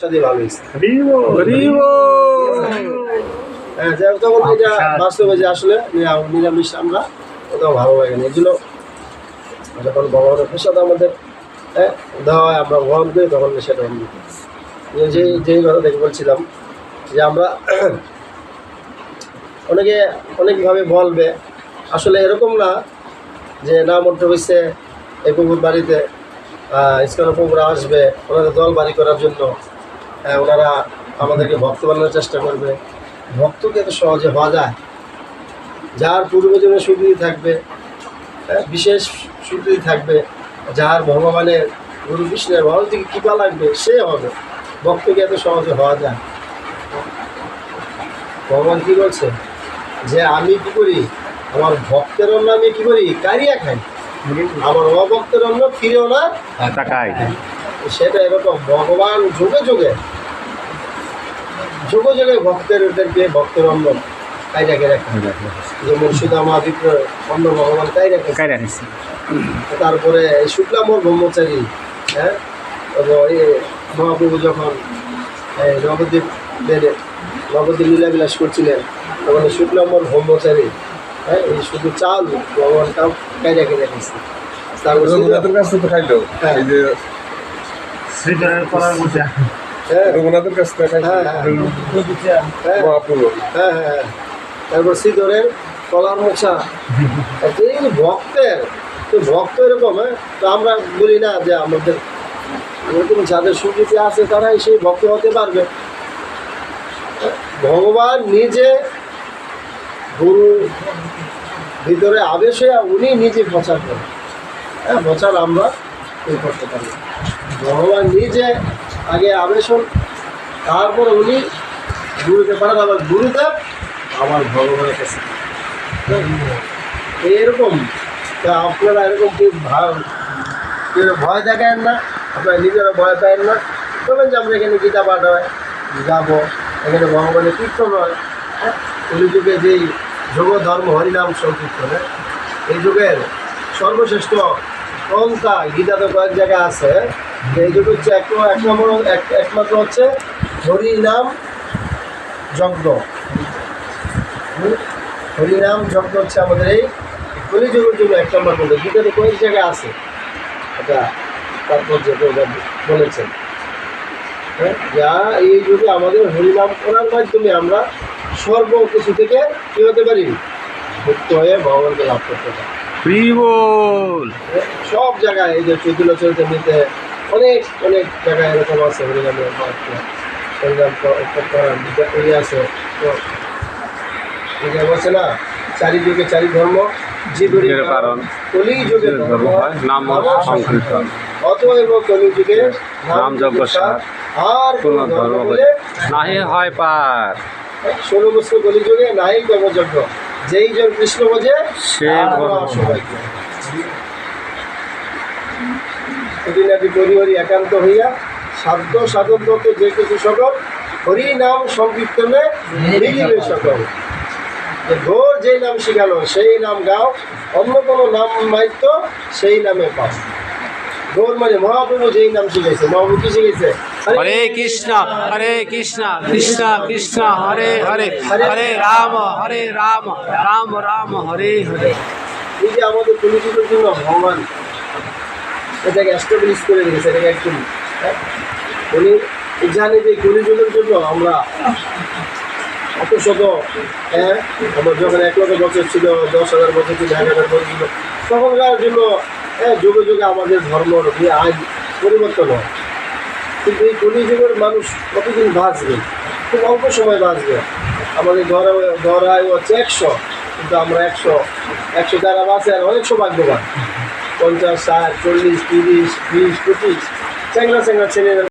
সাথে ভালো হ্যাঁ যাই হোক, তখন এটা বাস্তবে যে আসলে নিরামিষ আমরা ওটাও ভালো লাগে না। এগুলো যখন ভগবানের প্রসাদ আমাদের হ্যাঁ, দেওয়া হয় আমরা গ্রহণ করি তখন সেটা অমৃত যে যে- যেই কথা দেখে বলছিলাম যে আমরা অনেকে অনেকভাবে বলবে আসলে এরকম না যে না মন্ত্র হয়েছে এই পুকুর বাড়িতে ইস্কানো পুকুরা আসবে ওনাদের দল বাড়ি করার জন্য। ওনারা আমাদেরকে ভক্ত বানানোর চেষ্টা করবে। ভক্তকে তো সহজে হওয়া যায়। যার পূর্বজনের সুবিধি থাকবে হ্যাঁ, বিশেষ সুবিধি থাকবে যার ভগবানের গুরু কৃষ্ণের ভালো থেকে কৃপা লাগবে সে হবে। ভক্তকে এত সহজে হওয়া যায়। ভগবান কী বলছে? যে আমি কি করি? আমার ভক্তের অন্য আমি কী করি? কারিয়া খাই। আমার অভক্তের অন্ন ফিরেও না। তাকাই সেটা এরকম ভগবান যুগে যুগে যুগে যুগে ভক্তের ওদেরকে ভক্তের অন্ন কাই রাখে রাখে যে মুর্শিদামা বিপ্র অন্য ভগবান কাই রাখে কাই রাখিস তারপরে এই শুক্লামর ব্রহ্মচারী হ্যাঁ? এই মহাপ্রভু যখন এই নবদ্বীপ বেড়ে নবদ্বীপ লীলাবিলাস করছিলেন তখন এই শুক্লামর ব্রহ্মচারী হ্যাঁ? এই শুধু চাল ভগবানটাও কাই রাখে রেখেছে। তারপর কাছ থেকে খাইলো। হ্যাঁ। শ্রীধরের করার মধ্যে হ্যাঁ রঘুনাথের কাছ থেকে হ্যাঁ, হ্যাঁ মহাপ্রভু হ্যাঁ। হ্যাঁ হ্যাঁ। তারপর সিঁদুরের কলার মোছা যে ভক্তের তো ভক্ত এরকম হ্যাঁ? তো আমরা বলি না যে আমাদের এরকম যাদের সুযোগ আছে তারাই সেই ভক্ত হতে পারবে। ভগবান নিজে গুরু ভিতরে আবেশ হয়ে উনি নিজে প্রচার করেন। হ্যাঁ প্রচার আমরা এই করতে পারি। ভগবান নিজে আগে আবেশ হন তারপর উনি গুরুকে পাঠান, আবার গুরুদেব আমার ভগবানের কাছে। এরকম, তা আপনারা এরকম কি ভয় দেখায়েন না, আপনারা নিজেরা ভয় পায়েন না। তবে যে আমরা এখানে গীতা পাঠ হয় যাব এখানে ভগবানের কীর্তন হয়। হ্যাঁ? ওই যুগে যেই যোগ ধর্ম, হরিনাম সংকীর্তন হ্যাঁ? এই যুগের সর্বশ্রেষ্ঠ পন্থা গীতাতে কয়েক জায়গায় আছে এই যুগ হচ্ছে এক এক নম্বর এক- একমাত্র হচ্ছে হরিনাম যজ্ঞ? হরিনাম যজ্ঞ হচ্ছে আমাদের এই কলিযুগের জন্য এক নম্বর বলতে গীতাতে কয়েক জায়গায় আছে। এটা তাৎপর্য বলেছেন। হ্যাঁ যা এই যুগে আমাদের হরিনাম করার মাধ্যমে আমরা সর্ব কিছু থেকে কী হতে পারি? মুক্ত হয়ে ভগবানকে লাভ করতে পারি। প্রিবল সব জায়গায় এই যে চৈতন্য চরিতামৃতে অনেক অনেক জায়গায় এরকম আছে হরিনাম ইয়ে আছে তো বলছে না চারিযুগে চারি ধর্ম জীবের কারণ। কলি যুগে ধর্ম হয়, নাম সংকীর্তন। অতএব কলি যুগে নাম যজ্ঞ আর কোন ধর্ম বলে নাহি হয় পার ষোলো বছর কলি যুগে নাই কর্মযজ্ঞ যেই জন কৃষ্ণ বোঝে সে অসৌভাগ্য। খুঁটিনাটি পরিহরি একান্ত হইয়া সাধ্য সাধন মত যে কিছু সকল হরি নাম সংকীর্তনে মিলিবে সকল। যে ঘোর যেই নাম শিখালো সেই নাম গাও। অন্য কোনো নাম মাইত্য সেই নামে পাও। ঘোর মানে মহাপ্রভু যেই নাম শিখাইছে মহাপ্রভু কি শিখাইছে? হরে কৃষ্ণ হরে কৃষ্ণ কৃষ্ণ কৃষ্ণ হরে হরে হরে রাম হরে রাম রাম রাম হরে হরে। এই যে আমাদের পলিটিকের জন্য ভগবান এটাকে এস্টাবলিশ করে রেখেছে, এটাকে একদম হ্যাঁ? উনি জানে যে কলিযুগের জন্য আমরা অত শত হ্যাঁ? আমার যখন এক লক্ষ বছর ছিল, দশ হাজার বছর ছিল, এক হাজার বছর ছিল, তখনকার জন্য হ্যাঁ যুগে যুগে আমাদের ধর্ম নিয়ে আইন পরিবর্তন হয়। কিন্তু এই কলিযুগের মানুষ কতদিন বাঁচবে? খুব অল্প সময় বাঁচবে। আমাদের ধরা ধরায় হচ্ছে একশো, কিন্তু আমরা একশো একশো যারা বাঁচে আর অনেক সৌভাগ্যবান পঞ্চাশ ষাট চল্লিশ তিরিশ বিশ পঁচিশ। চ্যাংলা চ্যাংলা ছেলেরা